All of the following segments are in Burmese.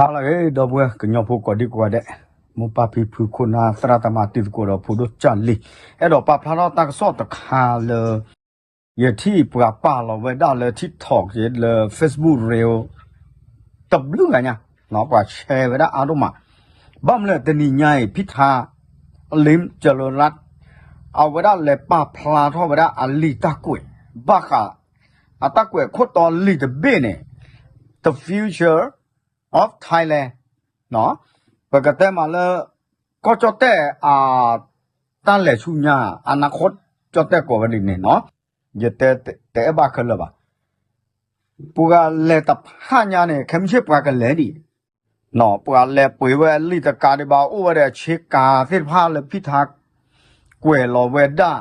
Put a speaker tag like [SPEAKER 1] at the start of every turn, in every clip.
[SPEAKER 1] ဟာလာရေတော့ဘွယ်ကညောဖို့ကဒီကွာတဲ့မပပီဖူခုနာသရတမတိကိုတော့ဖူတို့ချလီအဲ့တော့ပပလာတော့တကဆော့တခါလေယတိပကပါလောဝဲဒါလေ TikTok ရေလေ Facebook reel တဘလူကညာနော်ပါရှယ်ဝဲဒါအားတော့မှာဘာမလဲတနီညာဖိထားအလင်းဂျလောလတ်အဝဲဒါလေပပလာတော့ဝဲဒါအလီတကွေဘာခအတကွေခွတ်တော်လီတဘေနေ the future of Thailand เนาะปกติมาเลยก็จะแต่อ่าตั้งแหล่ชุญญาอนาคตจะแต่กว่าวันนี้เนาะเยอะแต่แต่บ้าขึ้นเลยปะปูกาเล่ตับห้าญาเนี่ยเข้มเชื่อปากกันเลยดิเนาะปูกาเล่ปุ๋ยเวลีตะการได้บ่าวอ้วนเดชกาเส้นผ้าเลยพิทักษ์กวยลอเวด้า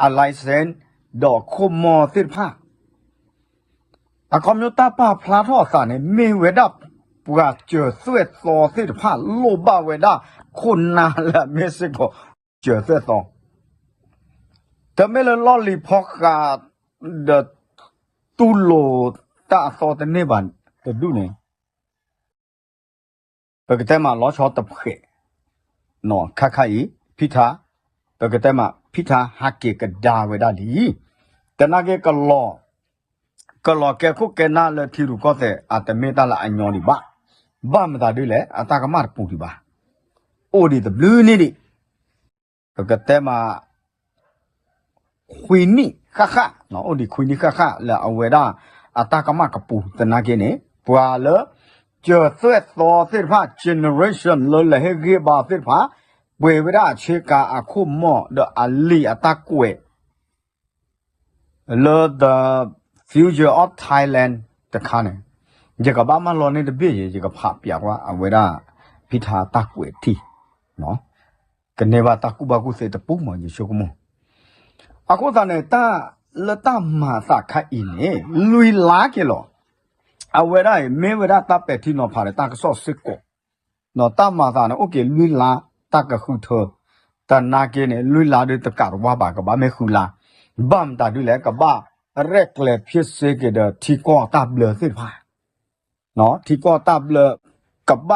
[SPEAKER 1] อะไรเซนดอกคมมอเส้นผ้าอะคอมพิวเตอร์ป้าพลาทอสานเนี่ยมีเวดับ ပူကကျော်ဆွဲစောစစ်ဖာလောဘဝေဒခုနာလာမေစကိုကျော်ဆွဲတော့တမဲလလော်လီဖော့ကဒတူလိုတာသောတနေ ban တဒုနေပကတဲ့မှာလောချောတဖခေနော်ခခအီဖိသာပကတဲ့မှာဖိသာဟာကေကဒါဝေဒလီတနာကေကလောကလောကဲခုကဲနာလေထီရူကောတဲ့အတမေတလာအညောဒီပါ ဘာမတာတွေလေအတာကမတ်ပူဒီပါအိုဒီတဘလူးနေဒီကကတဲ့မှာခွေနိခခနော်အိုဒီခွေနိခခလာအဝေဒအတာကမကပူတနာကေနေပွာလကျော်သွက်သောသစ်ဖ generation လောလေဟေဂေဘာသစ်ဖဝေဝဒချေကာအခုမော့ဒအလီအတာကွေ lo the future of thailand တခါနေ จะกับบ้ามันรอในตะเบียจะกับผาเปียกว่าเอาเวลาพิธาตักเวทีเนาะกันในว่าตักกูบากูเสตปุ๊บมันอยู่ชกมุอากูตาเนี่ยตาละตามาสักขะอินเนลุยลาเกลอเอาเวลาเมเวลาตาเป็ดที่นอนผ่าเลยตากระสอบสิกกเนาะตามาสักนะโอเคลุยลาตากระคือเธอตานาเกเนี่ยลุยลาด้วยตะการว่าบากับบ้าไม่คือลาบ้ามตาดูแลกับบ้าแรกเลยเพี้ยเสกเดอที่ก่อตาเบลอสิพาย နော်ထီကောတပ်လကဘ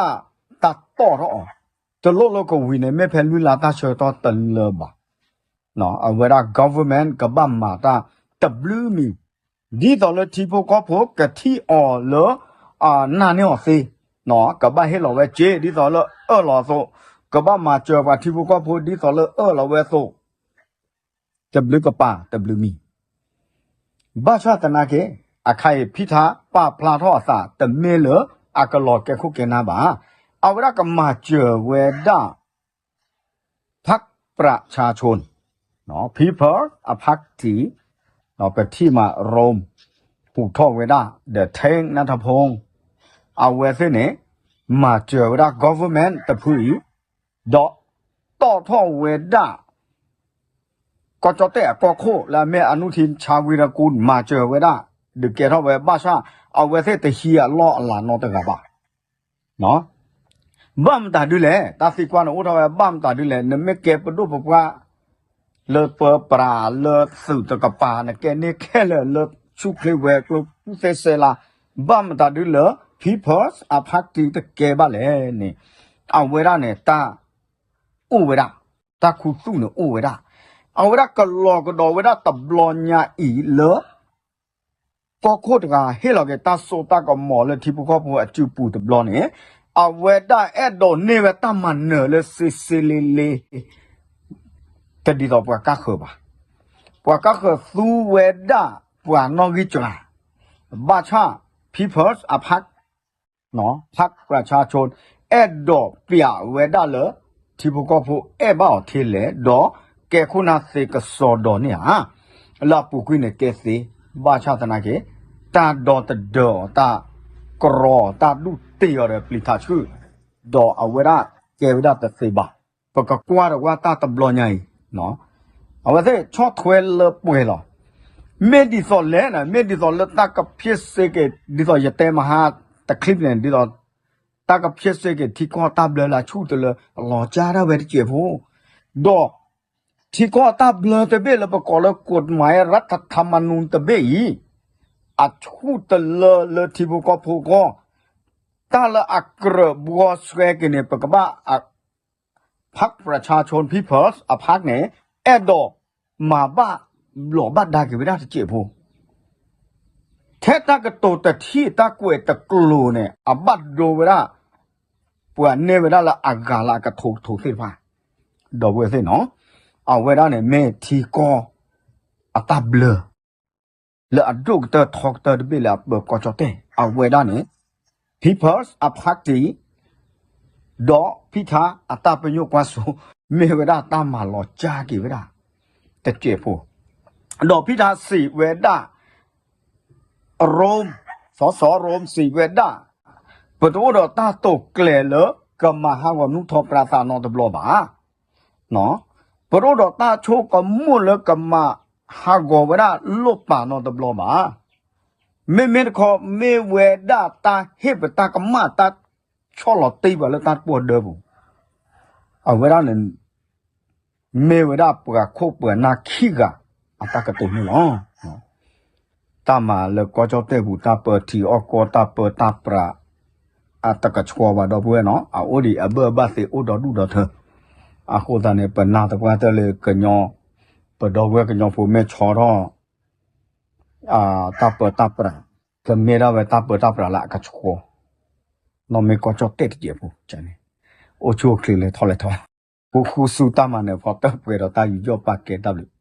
[SPEAKER 1] တတ်တော့တော့တလို့လို့ကိုဝင်နေမဲ့ဖဲလူလာတာချေတော့တလပါနော်အဝရ government ကဘမာတာ w မီဒီတော့လထီဖို့ကောဖို့ကတိအော်လအာနာနေော်စေနော်ကဘဟဲလောဝဲကျေဒီတော့လအော်လောဆိုကဘမာချေပါထီဖို့ကောဖို့ဒီတော့လအော်လောဝဲဆို w ကပါ w မီဘာချတနာကေ အခိုင်ဖိသာပပလာထောအစာတမဲလအကလောကေခုကေနာပါအဝရကမချေဝေဒพักประชาชนเนาะ people อภักทีเนาะไปที่มาโรมผูกท่อเวดาเดเทงนัทพงศ์เอาเวสิเนี่ยมาเจอเวดา government ตะพุยดอต่อท่อเวดา ก็จอแต่ก็โคและแม่อนุทินชาวิรกูลมาเจอไว้ได้ดึกเกทเอาไว้บ้าชาเอาไว้เสตเฮียล่อหลานนอตะกะบ้าเนาะบ้ามตาดูแลตา ဒီကဲတော့ပဲဘာသာအဝဲသက်တရှိရလော့အလာနော်တကပါနော်ဘမ်တာဒူလေတာစီကွာနော်ဦးတော်ပဲဘမ်တာဒူလေနမကဲပဒုပပွားလောပပရာလောစုတကပါနကဲနေခဲလောလောချုပ်လေဝဲကလပူသဲဆဲလာဘမ်တာဒူလော peoples are party တကဲပါလေနေအဝဲရနဲ့တာဥဝဲရတာခုစုနော်ဥဝဲရအဝဲရကလောကတော်ဝဲရတဘလောညာဤလော ကောခိုတကဟေလောကေတဆောတကမောလေတိပခောပူအကျူပူတဘလောနေအဝဒအဲ့တော့နေဝတမနလေစီစီလီလီတဒီတော့ပကခပါပကခသူဝဒပဝနောဂိချလာဘာချာ peoples အဖက်နော်ဖက်ประชาชนအဲ့တော့ပြဝဒလေတိပခောပူအဲ့ဘောထေလေတော့ ကဲခုနာစေကစောတော်เนี่ยဟာလာပူကွိနေကဲစေဘာချသနာကေ တာဒေါ်တဒေါ်တာကရောတာဒုတေရပလီတာချုဒေါ်အဝရကေဝဒတစေဘာပကကွာရဝတာတဘလောညိုင်နော်အဝစေချောထွဲလပွေလောမေဒီစောလဲနာမေဒီစောလတကဖြစ်စေကေဒီစောယတဲမဟာတခလစ်နေဒီစောတကဖြစ်စေကေတီကောတာဘလလာချုတလလောကြရဝဲကျေဖို့ဒေါ် ที่ก็ตาเบลตะเบลปกอลกฎหมายรัฐธรรมนูญตะเบอี อัดชูตะเลเลที่บุก็ผู้ก็ ตาละอักระบัวสเวกินเนปกบะอักพักประชาชน peoples อพักเนี่ยแอดดอมาบะหลอบัดดากิวิราตเจ็บพูแท้ตากระโตแต่ที่ตากวยตะกลูเนี่ยอบัดโดเวลาปวเนเวลาละอากาละกะถูกถูกสิฟ้าดอกเวสิเนาะเอาเวลาเนี่ยเมทีกอ အတဘလလေအဒုကတထောက်တဘီလာဘကောချတဲ့အဝေဒာနေ peoples a party ဒေါ်ဖိသာအတပညုကွာဆူမေဝဒတာမလောဂျာကိဝဒတကျေဖို့ဒေါ်ဖိသာစီဝေဒရိုမ်စောစောရိုမ်စီဝေဒပတိုးတော့တာတုတ်ကလေလကမဟာဝနုထောပရာသာနောတဘလပါနော်ပရိုတော့တာချိုကမုလကမ ဟာဂောဝဒလုပ္ပါနောတဘလပါမေမေခေါ်မေဝေဒတာဟိပတာကမတာချောလတိဘလတာပဝဒဘူးအဝရနမေဝဒပကခုပနာခိကအတကတုန်လောတမလကောကြောတဲ့ဘူးတပတီအကောတပတပရာအတကချောဝဒဘူးနော်အိုဒီအဘဘစေအိုဒဒုဒသအခုတည်းပနာတကွာတလေကညော ပတော်ဝဲကညောဖို့မဲချောတော့အာတပ်ပတပ်ပရာကမေရဝဲတပ်ပတပ်ပရာလာကချောနော်မေကောချတက်တည်းဘူးချန်နေအိုချိုကလေးလေထော်လေထော်ခုခုစူတမနဲ့ဖော်တပ်ပွေတော့တာယူကြောပါကေ W